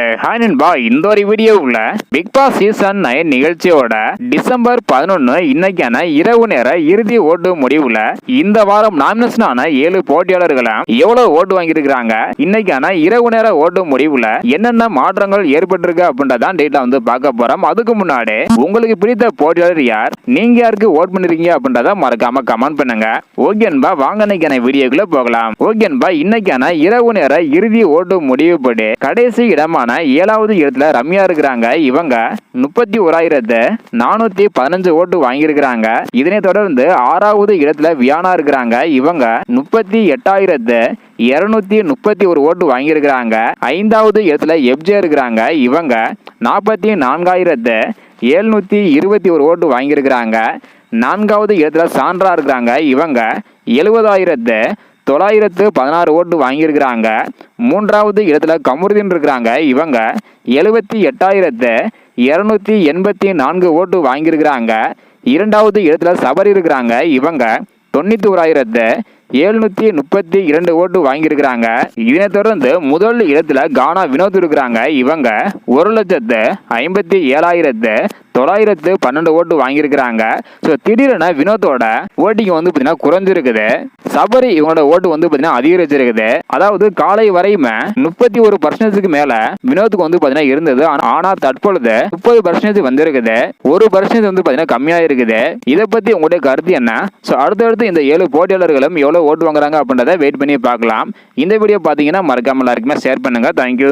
there. Hi நண்பா இந்த ஒரு வீடியோவில் பிக் பாஸ் சீசன் நைன் நிகழ்ச்சியோட டிசம்பர் பதினொன்று இன்னைக்கான இரவு நேர இறுதி ஓட்டு முடிவுல இந்த வாரம் நாமினேஷன் ஆன ஏழு போட்டியாளர்களை எவ்வளவு ஓட்டு வாங்கியிருக்கிறாங்க? இன்னைக்கான இரவு நேர ஓட்டு முடிவுல என்னென்ன மாற்றங்கள் ஏற்பட்டிருக்கு அப்படின்றதான் டேட்டா வந்து பார்க்க போறோம். அதுக்கு முன்னாடி உங்களுக்கு பிடித்த போட்டியாளர் யார்? நீங்க யாருக்கு ஓட் பண்ணிருக்கீங்க அப்படின்றத மறக்காம கமெண்ட் பண்ணுங்க. ஓகேன்பா வாங்க இன்னைக்கான வீடியோக்குள்ள போகலாம். ஓகேன்பா இன்னைக்கான இரவு நேர இறுதி ஓட்டு முடிவுப்படி கடைசி இடமான ஏழாவது இடத்துல ரம்யா இருக்கிறாங்க. இவங்க முப்பத்தி ஓராயிரத்து நானூத்தி பதினஞ்சு ஓட்டு வாங்கியிருக்கிறாங்க. இதனை தொடர்ந்து ஆறாவது இடத்துல வியானா இருக்கிறாங்க. இவங்க முப்பத்தி எட்டாயிரத்து இருநூத்தி முப்பத்தி ஒரு ஓட்டு வாங்கியிருக்கிறாங்க. ஐந்தாவது இடத்துல எப்ஜே இருக்கிறாங்க. இவங்க நாற்பத்தி நான்காயிரத்து எழுநூத்தி இருபத்தி ஒரு ஓட்டு வாங்கியிருக்கிறாங்க. நான்காவது இடத்துல சான்றா இருக்கிறாங்க. இவங்க எழுபதாயிரத்து தொள்ளாயிரத்து பதினாறு ஓட்டு வாங்கியிருக்கிறாங்க. மூன்றாவது இடத்துல கமருதீன் இருக்கிறாங்க. இவங்க எழுபத்தி எட்டாயிரத்து இரநூத்தி எண்பத்தி நான்கு ஓட்டு வாங்கியிருக்கிறாங்க. இரண்டாவது இடத்துல சபரி இருக்கிறாங்க. இவங்க தொண்ணூற்றி ஓராயிரத்து எழுநூத்தி முப்பத்தி இரண்டு ஓட்டு வாங்கியிருக்கிறாங்க. இதனை தொடர்ந்து முதல் இடத்துல கானா வினோத் இருக்கிறாங்க. இவங்க ஒரு லட்சத்து ஐம்பத்தி ஏழாயிரத்து தொள்ளாயிரத்து பன்னெண்டு ஓட்டு வாங்கியிருக்கிறாங்க. ஸோ திடீரென வினோத்தோட ஓட்டிங் வந்து பார்த்தீங்கன்னா குறைஞ்சிருக்குது. சபரி இவங்களோட ஓட்டு வந்து பார்த்தீங்கன்னா அதிகரிச்சிருக்குது. அதாவது காலை வரையுமே முப்பத்தி ஒரு பர்சன்டேஜுக்கு மேல வினோத்துக்கு வந்து பார்த்தீங்கன்னா இருந்தது. ஆனா ஆனா தற்பொழுது முப்பது பர்சன்டேஜ் வந்திருக்குது. ஒரு பர்சன்டேஜ் வந்து பார்த்தீங்கன்னா கம்மியாக இருக்குது இதை பத்தி உங்களுடைய கருத்து என்ன? ஸோ அடுத்தடுத்து இந்த ஏழு போட்டியாளர்களும் எவ்வளோ ஓட்டு வாங்குறாங்க அப்படின்றத வெயிட் பண்ணி பார்க்கலாம். இந்த வீடியோ பார்த்தீங்கன்னா மறக்காம எல்லாருக்குமே ஷேர் பண்ணுங்க. தேங்க்யூ